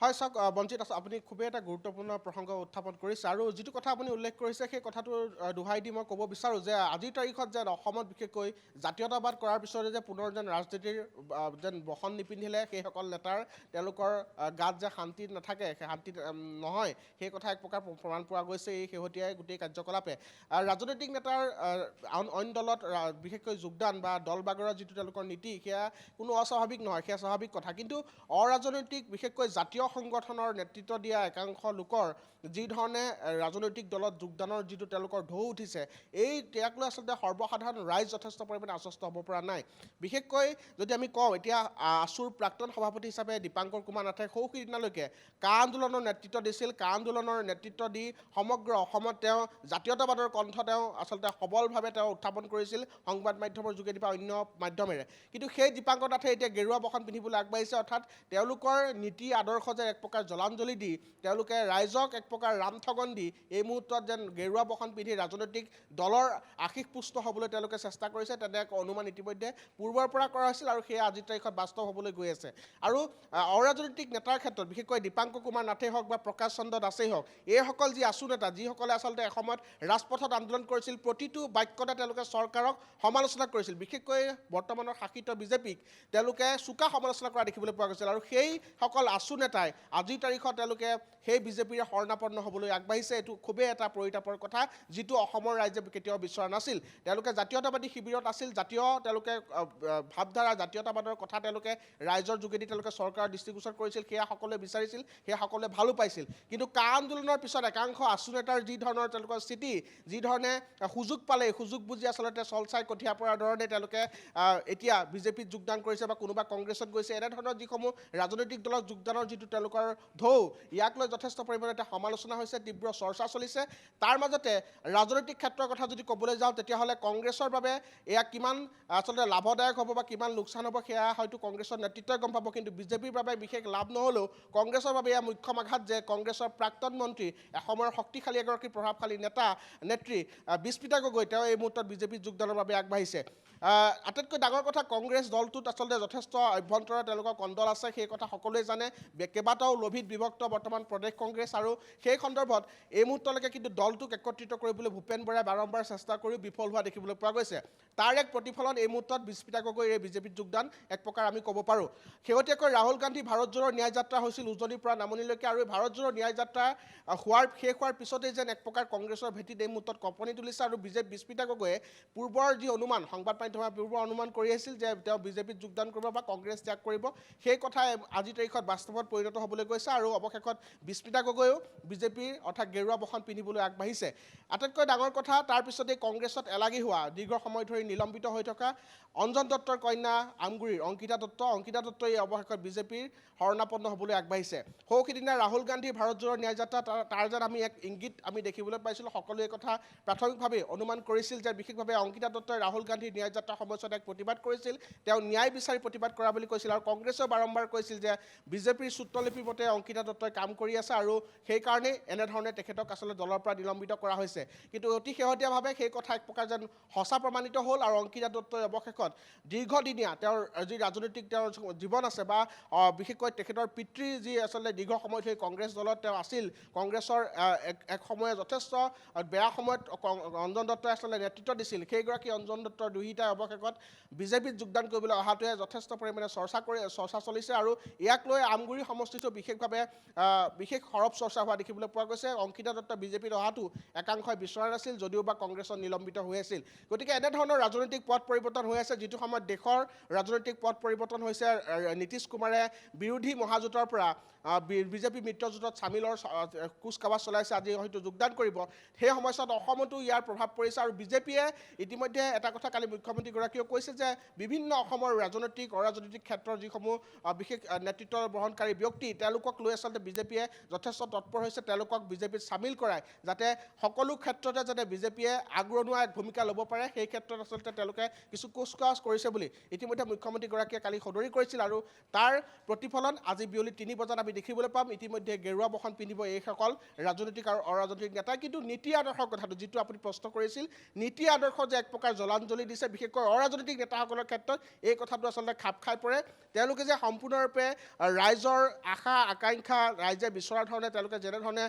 হয় চাওক বঞ্চিত আছে। আপুনি খুবেই এটা গুৰুত্বপূৰ্ণ প্ৰসংগ উত্থাপন কৰিছে আৰু যিটো কথা আপুনি উল্লেখ কৰিছে সেই কথাটো দোহাই দি মই ক'ব বিচাৰোঁ যে আজিৰ তাৰিখত যেন অসমত বিশেষকৈ জাতীয়তাবাদ কৰাৰ পিছতে যে পুনৰ যেন ৰাজনীতিৰ যেন বসন নিপিন্ধিলে সেইসকল নেতাৰ তেওঁলোকৰ গাত যে শান্তি নাথাকে শান্তি নহয় সেই কথা এক প্ৰকাৰ প্ৰ- প্ৰমাণ পোৱা গৈছে এই শেহতীয়াই গোটেই কাৰ্যকলাপে। ৰাজনৈতিক নেতাৰ অইন দলত বিশেষকৈ যোগদান বা দল বাগৰৰ যিটো তেওঁলোকৰ নীতি সেয়া কোনো অস্বাভাৱিক নহয় সেয়া স্বাভাৱিক কথা। কিন্তু অৰাজনৈতিক বিশেষকৈ জাতীয় সংগঠনৰ নেতৃত্ব দিয়া একাংশ লোকৰ যি ধৰণে এ, ৰাজনৈতিক দলত যোগদানৰ যিটো তেওঁলোকৰ ঢৌ উঠিছে এই ইয়াক লৈ আচলতে সৰ্বসাধাৰণ ৰাইজ যথেষ্ট পৰিমাণে আশ্বস্ত হ'ব পৰা নাই। বিশেষকৈ যদি আমি কওঁ এতিয়া আছুৰ প্ৰাক্তন সভাপতি হিচাপে দীপাংকৰ কুমাৰ নাথে সৌ সিদিনালৈকে কা আন্দোলনৰ নেতৃত্ব দিছিল। কা আন্দোলনৰ নেতৃত্ব দি সমগ্ৰ অসমত তেওঁ জাতীয়তাবাদৰ কণ্ঠ তেওঁ আচলতে সবলভাৱে তেওঁ উত্থাপন কৰিছিল সংবাদ মাধ্যমৰ যোগেদি বা অন্য মাধ্যমেৰে। কিন্তু সেই দীপাংকৰ নাথে এতিয়া গেৰুৱা বসন পিন্ধিবলৈ আগবাঢ়িছে। অৰ্থাৎ তেওঁলোকৰ নীতি আদৰ্শ যেন এক প্ৰকাৰ জলাঞ্জলি দি তেওঁলোকে ৰাইজক এক প্ৰকাৰ ৰামঠগন দি এই মুহূৰ্তত যেন গেৰুৱা বসন পিন্ধি ৰাজনৈতিক দলৰ আশীষ পুষ্ট হ'বলৈ তেওঁলোকে চেষ্টা কৰিছে তেনে এক অনুমান ইতিমধ্যে পূৰ্বৰ পৰা কৰা হৈছিল আৰু সেয়া আজিৰ তাৰিখত বাস্তৱ হ'বলৈ গৈ আছে। আৰু অৰাজনৈতিক নেতাৰ ক্ষেত্ৰত বিশেষকৈ দীপাংকৰ কুমাৰ নাথেই হওক বা প্ৰকাশ চন্দ্ৰ দাসেই হওক এইসকল যি আছু নেতা যিসকলে আচলতে এসময়ত ৰাজপথত আন্দোলন কৰিছিল প্ৰতিটো বাক্যতে তেওঁলোকে চৰকাৰক সমালোচনা কৰিছিল। বিশেষকৈ বৰ্তমানৰ শাসিত বিজেপিক তেওঁলোকে চোকা সমালোচনা কৰা দেখিবলৈ পোৱা গৈছিল আৰু সেইসকল আছু নেতাই আজিৰ তাৰিখত তেওঁলোকে সেই বিজেপিৰে শৰণাপন্ন হ'বলৈ আগবাঢ়িছে। এইটো খুবেই এটা পৰিতাপৰ কথা যিটো অসমৰ ৰাইজে কেতিয়াও বিচৰা নাছিল। তেওঁলোকে জাতীয়তাবাদী শিবিৰত আছিল। জাতীয় তেওঁলোকে ভাৱধাৰা জাতীয়তাবাদৰ কথা তেওঁলোকে ৰাইজৰ যোগেদি তেওঁলোকে চৰকাৰৰ দৃষ্টিগোচৰ কৰিছিল। সেয়া সকলোৱে বিচাৰিছিল সেয়া সকলোৱে ভালো পাইছিল। কিন্তু কা আন্দোলনৰ পিছত একাংশ আছু নেতাৰ যি ধৰণৰ তেওঁলোকৰ স্থিতি যি ধৰণে আহ, সুযোগ পালে সুযোগ বুজি আচলতে চলচাই কঠীয়া পৰাৰ ধৰণে তেওঁলোকে এতিয়া বিজেপিত যোগদান কৰিছে বা কোনোবা কংগ্ৰেছত গৈছে এনেধৰণৰ যিসমূহ ৰাজনৈতিক দলত যোগদানৰ যিটো তেওঁলোকৰ ঢৌ। ইয়াক লৈ যথেষ্ট পৰিমাণে এটা সমালোচনা হৈছে, তীব্ৰ চৰ্চা চলিছে। তাৰ মাজতে ৰাজনৈতিক ক্ষেত্ৰৰ কথা যদি ক'বলৈ যাওঁ, তেতিয়াহ'লে কংগ্ৰেছৰ বাবে এয়া কিমান, আচলতে লাভদায়ক হ'ব বা কিমান লোকচান হ'ব সেয়া হয়তো কংগ্ৰেছৰ নেতৃত্বই গম পাব। কিন্তু বিজেপিৰ বাবে বিশেষ লাভ নহ'লেও কংগ্ৰেছৰ বাবে এয়া মুখ্যম আঘাত যে কংগ্ৰেছৰ প্ৰাক্তন মন্ত্ৰী এসময়ৰ শক্তিশালী এগৰাকী প্ৰভাৱশালী নেতা, নেত্ৰী বিস্মিতা গগৈ, তেওঁ এই মুহূৰ্তত বিজেপিত যোগদানৰ বাবে আগবাঢ়িছে। আটাইতকৈ ডাঙৰ কথা কংগ্ৰেছ দলটোত আচলতে যথেষ্ট অভ্যন্তৰৰ তেওঁলোকৰ কণ্ডল আছে, সেই কথা সকলোৱে জানে। কেইবাটাও লোভিত বিভক্ত বৰ্তমান প্ৰদেশ কংগ্ৰেছ আৰু সেই সন্দৰ্ভত এই মুহূৰ্তলৈকে কিন্তু দলটোক একত্ৰিত কৰিবলৈ ভূপেন বৰাই বাৰম্বাৰ চেষ্টা কৰিও বিফল হোৱা দেখিবলৈ পোৱা গৈছে। তাৰ এক প্ৰতিফলন এই মুহূৰ্তত বিস্মিতা গগৈৰ এই বিজেপিত যোগদান এক প্ৰকাৰ আমি ক'ব পাৰোঁ। শেহতীয়াকৈ ৰাহুল গান্ধী ভাৰত জোৰৰ ন্যায় যাত্ৰা হৈছিল উজনিৰ পৰা নামনিলৈকে আৰু ভাৰত জোৰৰ ন্যায় যাত্ৰা হোৱাৰ, শেষ হোৱাৰ পিছতেই যেন এক প্ৰকাৰ কংগ্ৰেছৰ ভেটিত এই মুহূৰ্তত কঁপনি তুলিছে আৰু বিজেপি বিস্মিতা গগৈয়ে পূৰ্বৰ যি অনুমান, সংবাদ মাধ্যমে পূৰ্বৰ অনুমান কৰি আছিল যে তেওঁ বিজেপিত যোগদান কৰিব বা কংগ্ৰেছ ত্যাগ কৰিব, সেই কথাই আজিৰ তাৰিখত বাস্তৱত পৰিণত হ'বলৈ গৈছে আৰু অৱশেষত বিস্মিতা গগৈয়েও বিজেপিৰ অৰ্থাৎ গেৰুৱা বসন পিন্ধিবলৈ আগবাঢ়িছে। আটাইতকৈ ডাঙৰ কথা তাৰপিছতেই কংগ্ৰেছত এলাগী হোৱা দীৰ্ঘ সময় ধৰি নিলম্বিত হৈ থকা অঞ্জন দত্তৰ কন্যা আমগুৰিৰ অংকিতা দত্ত। অংকিতা দত্তই এই অৱশেষত বিজেপিৰ শৰণাপন্ন হ'বলৈ আগবাঢ়িছে। সৌ সিদিনা ৰাহুল গান্ধীৰ ভাৰত জোৰৰ ন্যায় যাত্ৰা তাৰ তাৰ যেন আমি এক ইংগিত আমি দেখিবলৈ পাইছিলোঁ সকলোৱে কথা প্ৰাথমিকভাৱে অনুমান কৰিছিল যে বিশেষভাৱে অংকিতা দত্তই ৰাহুল গান্ধীৰ ন্যায় যাত্ৰাৰ সময়ছোৱাত এক প্ৰতিবাদ কৰিছিল। তেওঁ ন্যায় বিচাৰি প্ৰতিবাদ কৰা বুলি কৈছিল আৰু কংগ্ৰেছেও বাৰম্বাৰ কৈছিল যে বিজেপিৰ সূত্ৰলিপিৰ মতে অংকিতা দত্তই কাম কৰি আছে আৰু সেইকাৰণেই এনেধৰণে তেখেতক আচলতে দলৰ পৰা নিলম্বিত কৰা হৈছে। কিন্তু অতি শেহতীয়াভাৱে সেই কথা এক প্ৰকাৰ যেন সঁচা প্ৰমাণিত হ'ল আৰু অংকিতা দত্তই অৱশেষত দীৰ্ঘদিনীয়া তেওঁৰ যি ৰাজনৈতিক তেওঁৰ জীৱন আছে বা বিশেষকৈ তেখেতৰ পিতৃ যি আচলতে দীৰ্ঘ সময় ধৰি কংগ্ৰেছ দলত তেওঁ আছিল কংগ্ৰেছৰ এক এক সময়ে যথেষ্ট বেয়া সময়ত অঞ্জন দত্তই আচলতে নেতৃত্ব দিছিল। সেইগৰাকী অঞ্জন দত্তৰ দুহিতাই অৱশেষত বিজেপিত যোগদান কৰিবলৈ অহাটোৱে যথেষ্ট পৰিমাণে চৰ্চা কৰি চৰ্চা চলিছে আৰু ইয়াক লৈ আমগুৰি সমষ্টিটো বিশেষভাৱে বিশেষ সৰব চৰ্চা হোৱা দেখিবলৈ পোৱা গৈছে। অংকিতা দত্ত বিজেপিত অহাটো একাংশই বিচৰা নাছিল যদিও বা কংগ্ৰেছত নিলম্বিত হৈ আছিল। গতিকে এনেধৰণৰ ৰাজনৈতিক পথ পৰিৱৰ্তন হৈ আছে যিটো সময়ত দেশৰ ৰাজনৈতিক পথ পৰিৱৰ্তন হৈছে নীতিশ কুমাৰে বিৰোধী মহাজোঁটৰ পৰা বিজেপি মিত্ৰজোঁটত চামিলৰ কুচকাৱাজ চলাইছে আজি হয়তো যোগদান কৰিব। সেই সময়ছোৱাত অসমতো ইয়াৰ প্ৰভাৱ পৰিছে আৰু বিজেপিয়ে ইতিমধ্যে এটা কথা কালি মুখ্যমন্ত্ৰীগৰাকীয়েও কৈছে যে বিভিন্ন অসমৰ ৰাজনৈতিক অৰাজনৈতিক ক্ষেত্ৰৰ যিসমূহ বিশেষ নেতৃত্ব বহনকাৰী ব্যক্তি তেওঁলোকক লৈ আচলতে বিজেপিয়ে যথেষ্ট তৎপৰ হৈছে তেওঁলোকক বিজেপিত চামিল কৰাই যাতে সকলো ক্ষেত্ৰতে যাতে বিজেপিয়ে আগৰণুৱা এক ভূমিকা ল'ব পাৰে সেই ক্ষেত্ৰত আচলতে তেওঁলোকে কিছু কুচকাৱাজ কৰিছে বুলি ইতিমধ্যে মুখ্যমন্ত্ৰীগৰাকীয়ে কালি সদৰি কৰিছিল আৰু তাৰ প্ৰতিফলন আজি বিয়লি তিনি বজাত আমি দেখিবলৈ পাম। ইতিমধ্যে গেৰুৱা বসন পিন্ধিব এইসকল ৰাজনৈতিক আৰু অৰাজনৈতিক নেতাই কিন্তু নীতি আদৰ্শৰ কথাটো যিটো আপুনি প্ৰশ্ন কৰিছিল নীতি আদৰ্শ যে এক প্ৰকাৰ জলাঞ্জলি দিছে বিশেষকৈ অৰাজনৈতিক নেতাসকলৰ ক্ষেত্ৰত এই কথাটো আচলতে খাপ খাই পৰে। তেওঁলোকে যে সম্পূৰ্ণৰূপে ৰাইজৰ আশা আকাংক্ষা ৰাইজে বিচৰা ধৰণে তেওঁলোকে যেনেধৰণে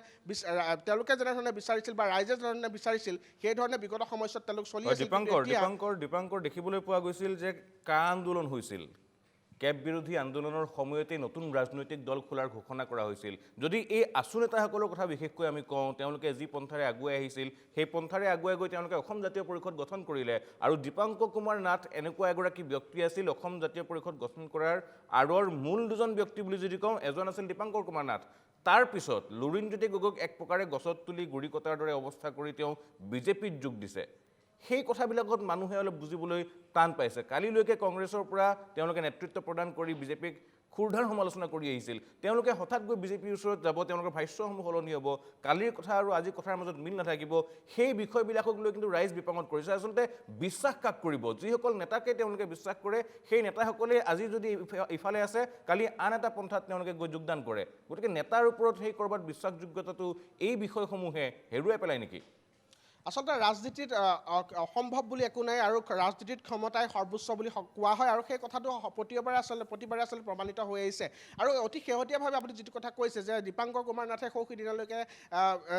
তেওঁলোকে যেনেধৰণে বিচাৰিছিল বা ৰাইজে যেনেধৰণে বিচাৰিছিল সেইধৰণে বিগত সময়ছোৱাত তেওঁলোক চলি দীপাংকৰ দীপাংকৰ দীপাংকৰ দেখিবলৈ পোৱা গৈছিল যে কা আন্দোলন হৈছিল। কেব বিৰোধী আন্দোলনৰ সময়তে নতুন ৰাজনৈতিক দল খোলাৰ ঘোষণা কৰা হৈছিল। যদি এই আচু নেতাসকলৰ কথা বিশেষকৈ আমি কওঁ তেওঁলোকে যি পন্থাৰে আগুৱাই আহিছিল সেই পন্থাৰে আগুৱাই গৈ তেওঁলোকে অসম জাতীয় পৰিষদ গঠন কৰিলে আৰু দীপাংকৰ কুমাৰ নাথ এনেকুৱা এগৰাকী ব্যক্তি আছিল অসম জাতীয় পৰিষদ গঠন কৰাৰ আঁৰৰ মূল দুজন ব্যক্তি বুলি যদি কওঁ এজন আছিল দীপাংকৰ কুমাৰ নাথ। তাৰ পিছত লুৰিণজ্যোতি গগৈক এক প্ৰকাৰে গছত তুলি গুৰি কটাৰ দৰে অৱস্থা কৰি তেওঁ বিজেপিত যোগ দিছে। সেই কথাবিলাকত মানুহে অলপ বুজিবলৈ টান পাইছে। কালিলৈকে কংগ্ৰেছৰ পৰা তেওঁলোকে নেতৃত্ব প্ৰদান কৰি বিজেপিক ক্ষুৰধাৰ সমালোচনা কৰি আহিছিল। তেওঁলোকে হঠাৎ গৈ বিজেপিৰ ওচৰত যাব, তেওঁলোকৰ ভাষ্যসমূহ সলনি হ'ব, কালিৰ কথা আৰু আজিৰ কথাৰ মাজত মিল নাথাকিব, সেই বিষয়বিলাকক লৈ কিন্তু ৰাইজ বিপাঙত কৰিছে। আচলতে বিশ্বাস কাক কৰিব? যিসকল নেতাকে তেওঁলোকে বিশ্বাস কৰে, সেই নেতাসকলে আজি যদি ইফালে আছে, কালি আন এটা পন্থাত তেওঁলোকে গৈ যোগদান কৰে। গতিকে নেতাৰ ওপৰত সেই ক'ৰবাত বিশ্বাসযোগ্যতাটো এই বিষয়সমূহে হেৰুৱাই পেলায় নেকি? আচলতে ৰাজনীতিত অসম্ভৱ বুলি একো নাই আৰু ৰাজনীতিত ক্ষমতাই সৰ্বোচ্চ বুলি কোৱা হয় আৰু সেই কথাটো প্ৰতিবাৰে আচলতে প্ৰতিবাৰে আচলতে প্ৰমাণিত হৈ আহিছে। আৰু অতি শেহতীয়াভাৱে আপুনি যিটো কথা কৈছে যে দীপাংকৰ কুমাৰ নাথে সৌ সিদিনালৈকে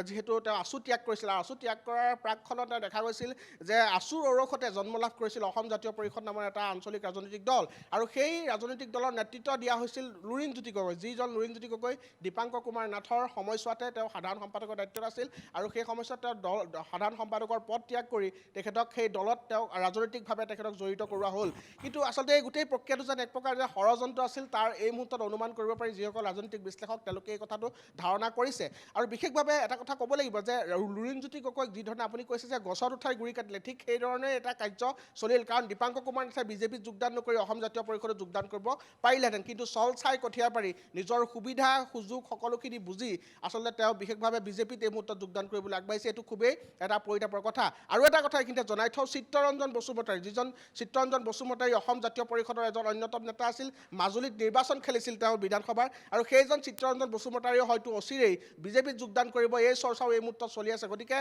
যিহেতু তেওঁ আছু ত্যাগ কৰিছিল আৰু আছু ত্যাগ কৰাৰ প্ৰাকখনত তেওঁ দেখা গৈছিল যে আছুৰ ঔৰসতে জন্ম লাভ কৰিছিল অসম জাতীয় পৰিষদ নামৰ এটা আঞ্চলিক ৰাজনৈতিক দল। আৰু সেই ৰাজনৈতিক দলৰ নেতৃত্ব দিয়া হৈছিল লুৰিণজ্যোতি গগৈ। যিজন লুৰিণজ্যোতি গগৈ দীপাংকৰ কুমাৰ নাথৰ সময়ছোৱাতে তেওঁ সাধাৰণ সম্পাদকৰ দায়িত্বত আছিল আৰু সেই সময়ছোৱাত তেওঁ দল সাধাৰণ সম্পাদকৰ পদ ত্যাগ কৰি তেখেতক সেই দলত তেওঁ ৰাজনৈতিকভাৱে তেখেতক জড়িত কৰোৱা হ'ল। কিন্তু আচলতে এই গোটেই প্ৰক্ৰিয়াটো যেন এক প্ৰকাৰ যে ষড়যন্ত্ৰ আছিল, তাৰ এই মুহূৰ্তত অনুমান কৰিব পাৰি যিসকল ৰাজনৈতিক বিশ্লেষক তেওঁলোকে এই কথাটো ধাৰণা কৰিছে। আৰু বিশেষভাৱে এটা কথা ক'ব লাগিব যে, লুৰিণজ্যোতি গগৈক যিধৰণে আপুনি কৈছে যে গছত উঠাই গুৰি কাটিলে, ঠিক সেইধৰণে এটা কাৰ্য চলিল। কাৰণ দীপাংকৰ কুমাৰ নাথে বিজেপিত যোগদান নকৰি অসম জাতীয় পৰিষদত যোগদান কৰিব পাৰিলেহেঁতেন। কিন্তু চল চাই কঠীয়া পাৰি নিজৰ সুবিধা, সুযোগ সকলোখিনি বুজি আচলতে তেওঁ বিশেষভাৱে বিজেপিত এই মুহূৰ্তত যোগদান কৰিবলৈ আগবাঢ়িছে। এইটো খুবেই এটা পৰিতাপৰ কথা। আৰু এটা কথা এইখিনিতে জনাই থওঁ চিত্তৰঞ্জন বসুমতাৰী যিজন চিত্তৰঞ্জন বসুমতাৰী অসম জাতীয় পৰিষদৰ এজন অন্যতম নেতা আছিল মাজুলীত নিৰ্বাচন খেলিছিল তেওঁ বিধানসভাৰ। আৰু সেইজন চিত্তৰঞ্জন বসুমতাৰীও হয়তো অচিৰেই বিজেপিত যোগদান কৰিব এই চৰ্চাও এই মুহূৰ্তত চলি আছে। গতিকে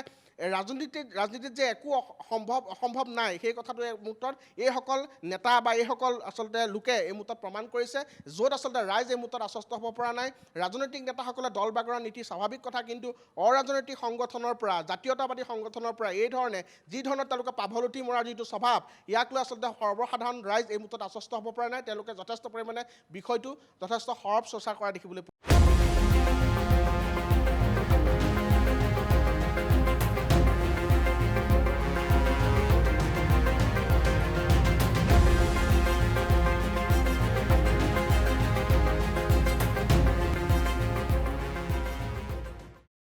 ৰাজনীতিত ৰাজনীতিত যে একো সম্ভৱ অসম্ভৱ নাই সেই কথাটো এই মুহূৰ্তত এইসকল নেতা বা এইসকল আচলতে লোকে এই মুহূৰ্তত প্ৰমাণ কৰিছে য'ত আচলতে ৰাইজ এই মুহূৰ্তত আশ্বস্ত হ'ব পৰা নাই। ৰাজনৈতিক নেতাসকলে দল বাগৰা নীতি স্বাভাৱিক কথা কিন্তু অৰাজনৈতিক সংগঠনৰ পৰা জাতীয়তাবাদী সংগঠনৰ পৰা এই ধৰণে যি ধৰণৰ তেওঁলোকে পাভলুটি মৰাৰ যিটো স্বভাৱ ইয়াক লৈ আচলতে সৰ্বসাধাৰণ ৰাইজ এই মুহূৰ্তত আশ্বস্ত হ'ব পৰা নাই। তেওঁলোকে যথেষ্ট পৰিমাণে বিষয়টো যথেষ্ট সৰব চৰ্চা কৰা দেখিবলৈ পোৱা